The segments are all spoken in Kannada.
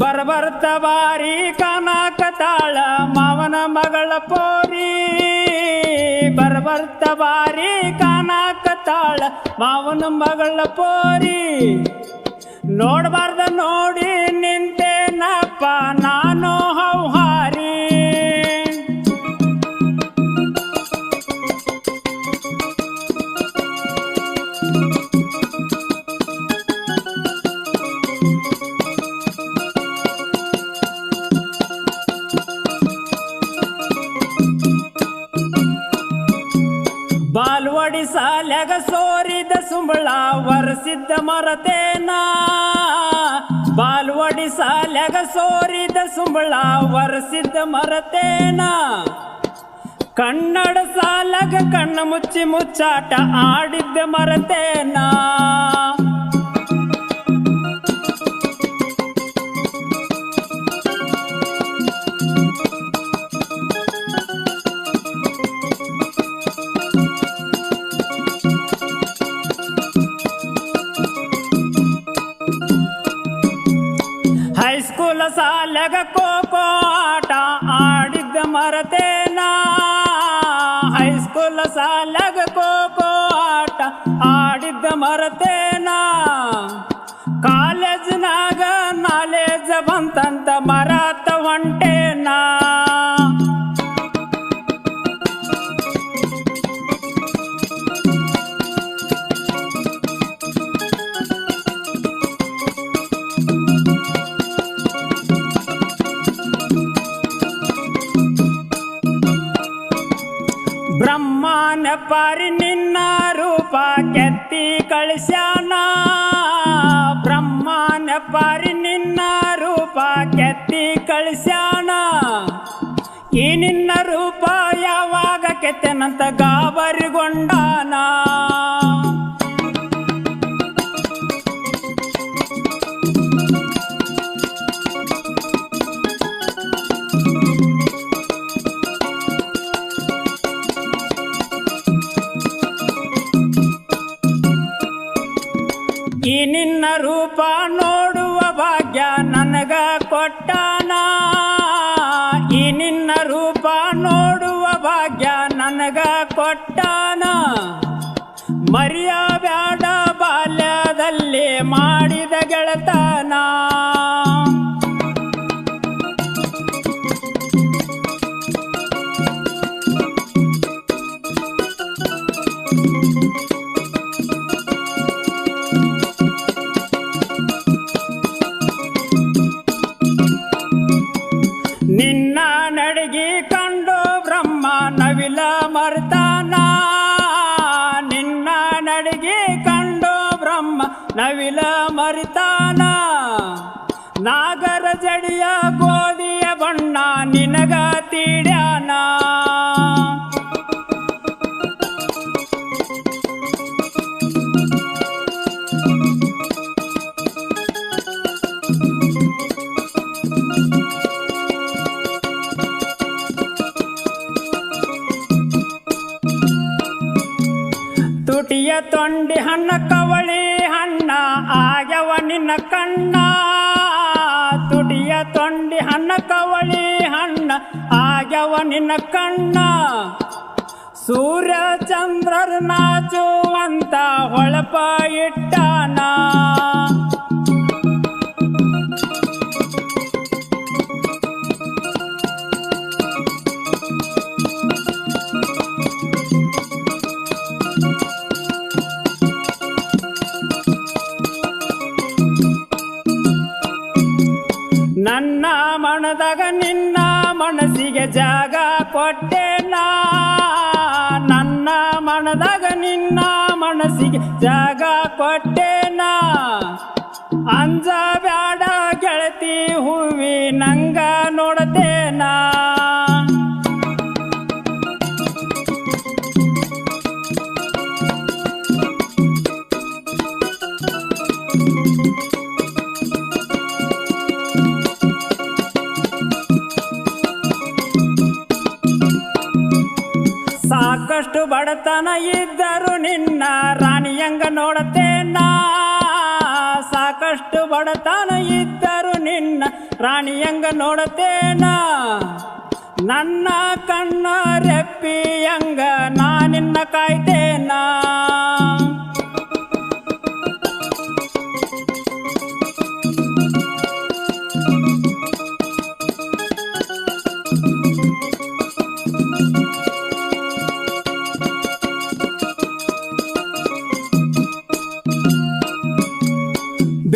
ಬರ್ಬರ್ತ ಬಾರಿ ಕನಕತಾಳ ಮಾವನ ಮಗಳ ಪೋರಿ. ಬರ್ಬರ್ತ ಬಾರಿ ಕನಕತಾಳ ಮಾವನ ಮಗಳ ಪೋರಿ. ನೋಡಬಾರ್ದ ನೋಡಿ ನಿಂತೇನಪ್ಪ ನಾನು ಸುಂಬಳ ವರಸಿದ್ದ ಮರತೇನ? ಬಾಲ್ವಡಿ ಸಾಲ್ಯಾಗ ಸೋರಿದ ಸುಂಬಳ ವರಸಿದ್ದ ಮರತೇನ? ಕನ್ನಡ ಸಾಲಗ ಕಣ್ಣ ಮುಚ್ಚಿ ಮುಚ್ಚಾಟ ಆಡಿದ್ದ ಮರತೇನ? ಸಾಲಾಗ ಖೋಖೋ ಆಟ ಆಡಿದ್ದ ಮರತೇನ ಹೈಸ್ಕೂಲ್ ಸಾಲಾಗ ಖೋಖೋ ಆಟ ಆಡಿದ್ದ ಮರತೇನ ಕಾಲೇಜ್ನಾಗ ನಾಲೇಜ್ ಬಂತಂತ ಮರಾತ ಬ್ರಹ್ಮನ ಪಾರಿ ನಿನ್ನ ರೂಪ ಕೆತ್ತಿ ಕಳಿಸ್ಯಾನ. ಬ್ರಹ್ಮನ ಪಾರಿ ನಿನ್ನ ರೂಪ ಕೆತ್ತಿ ಕಳಿಸ್ಯಾನ. ಈ ನಿನ್ನ ರೂಪ ಯಾವಾಗ ಕೆತ್ತನಂತ ಗಾಬರಿಗೊಂಡಾನ. ನಿನ್ನ ರೂಪ ನೋಡುವ ಭಾಗ್ಯ ನನಗ ಕೊಟ್ಟಾನ. ಈ ನಿನ್ನ ರೂಪ ನೋಡುವ ಭಾಗ್ಯ ನನಗ ಕೊಟ್ಟಾನ. ಮರಿಯ ನವಿಲ ಮರ್ತಾನ ನಿನ್ನ ನಡಿಗೆ ಕಂಡು ಬ್ರಹ್ಮ ನವಿಲ ಮರಿತಾನ ನಾಗರ ಜಡಿಯ ಗೋಧಿಯ ಬಣ್ಣ ನಿನಗ ತೊಂಡಿ ಹಣ್ಣ, ಕವಳಿ ಹಣ್ಣ, ಆಗ್ಯವ ನಿನ್ನ ಕಣ್ಣ. ತುಡಿಯ ತೊಂಡಿ ಹಣ್ಣ, ಕವಳಿ ಹಣ್ಣ, ಆಗ್ಯವ ನಿನ್ನ ಕಣ್ಣ. ಸೂರ್ಯ ಚಂದ್ರರು ನಾಚುವಂತ ಹೊಳಪ ಇಟ್ಟಾನ ಮನಸ್ಸಿಗೆ ಜಾಗ ಕೊಟ್ಟೆನ ನನ್ನ ಮನದಾಗ ನಿನ್ನ ಮನಸ್ಸಿಗೆ ಜಾಗ ಕೊಟ್ಟೆನ ಅಂಜ ಬ್ಯಾಡ ಗೆಳತಿ ಹೂವಿ, ನಂಗ ನೋಡತೇನ ಸಾಕಷ್ಟು ಬಡತನ ಇದ್ದರು ನಿನ್ನ ರಾಣಿಯಂಗ ನೋಡತೇನ ಸಾಕಷ್ಟು ಬಡತನ ಇದ್ದರು ನಿನ್ನ ರಾಣಿಯಂಗ ನೋಡತೇನ ನನ್ನ ಕಣ್ಣ ರೆಪ್ಪಿಯಂಗ ನಾನಿನ್ನ ಕಾಯ್ತೇನ?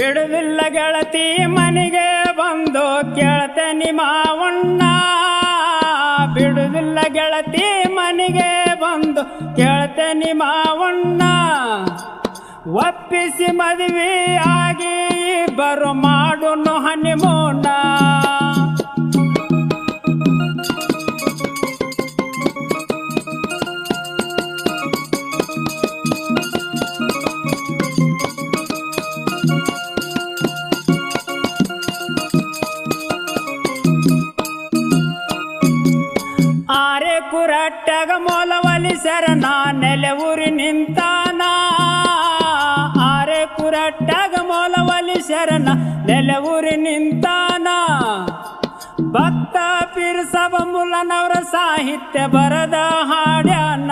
ಬಿಡುವಿಲ್ಲ ಗೆಳತಿ ಮನೆಗೆ ಬಂದು ಕೇಳತೆ ಮಾವಣ್ಣ ಬಿಡುವಿಲ್ಲ ಗೆಳತಿ ಮನೆಗೆ ಬಂದು ಕೇಳತೆ ನಿಮಾವಣ್ಣ ಒಪ್ಪಿಸಿ ಮದುವೆ ಆಗಿ ಇಬ್ಬರು ಮಾಡುನು ಕುರಟ್ಟಗ ಮೊಲವಲಿಸರ ನಾ ನೆಲೆ ಊರಿ ನಿಂತಾನ? ಆರೆ ಕುರಟ್ಟಗ ಮೊಲವಲಿಸರ ನಾ ನೆಲೆ ಊರಿ ನಿಂತಾನ? ಭಕ್ತ ಪಿರ್ಸವ ಮುಲನವರ ಸಾಹಿತ್ಯ ಬರದ ಹಾಡ್ಯಾನ?